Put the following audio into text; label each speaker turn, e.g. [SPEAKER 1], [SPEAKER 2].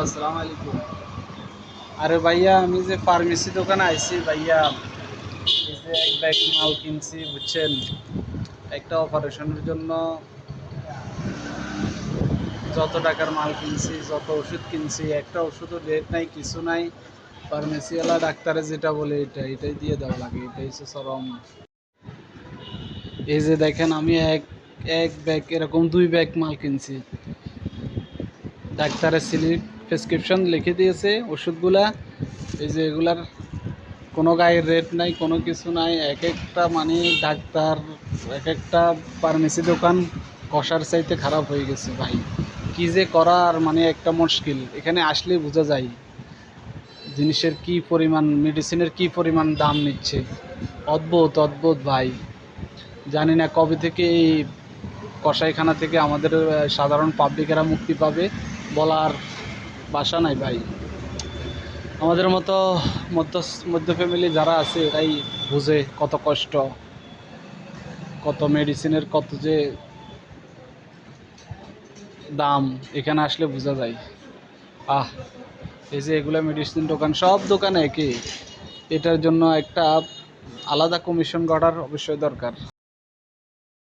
[SPEAKER 1] আসসালামু আলাইকুম। আরে ভাইয়া, আমি যে ফার্মেসি দোকানে আইছি ভাইয়া, এই যে এক ব্যাগ মাল কিনছি, বুঝছেন? একটা অপারেশনের জন্য যত টাকার মাল কিনছি, যত ওষুধ কিনছি, একটা ওষুধও রেট নাই, কিছু নাই। ফার্মেসিওয়ালা ডাক্তারে যেটা বলে এটা, এটাই দিয়ে দেওয়া লাগে, এটাই হচ্ছে চরম। এই যে দেখেন, আমি এক এক ব্যাগ এরকম দুই ব্যাগ মাল কিনছি। ডাক্তারের স্লিপ প্রেসক্রিপশন লিখে দিয়েছে, ওষুধগুলা, এই যে এগুলার কোনো গায়ের রেট নাই, কোনো কিছু নাই, এক একটা মানে ডাক্তার, এক একটা ফার্মেসি দোকান কষার চাইতে খারাপ হয়ে গেছে ভাই। কি যে করার মানে একটা মুশকিল, এখানে আসলে বোঝা যায় জিনিসের কি পরিমাণ মেডিসিনের কি পরিমাণ দাম নিচ্ছে। অদ্ভুত অদ্ভুত ভাই। জানি না কবে থেকে এই কষাইখানা থেকে আমাদের সাধারণ পাবলিকেরা মুক্তি পাবে, বলার বাসা নাই ভাই। আমাদের মতো মধ্য মধ্য ফ্যামিলি যারা আছে, এরাই বুঝে কত কষ্ট, কত মেডিসিনের কত যে দাম, এখানে আসলে বোঝা যায়। আহ, এই যে এগুলো মেডিসিন দোকান, সব দোকানে একই। এটার জন্য একটা আলাদা কমিশন গড়ার অবশ্যই দরকার।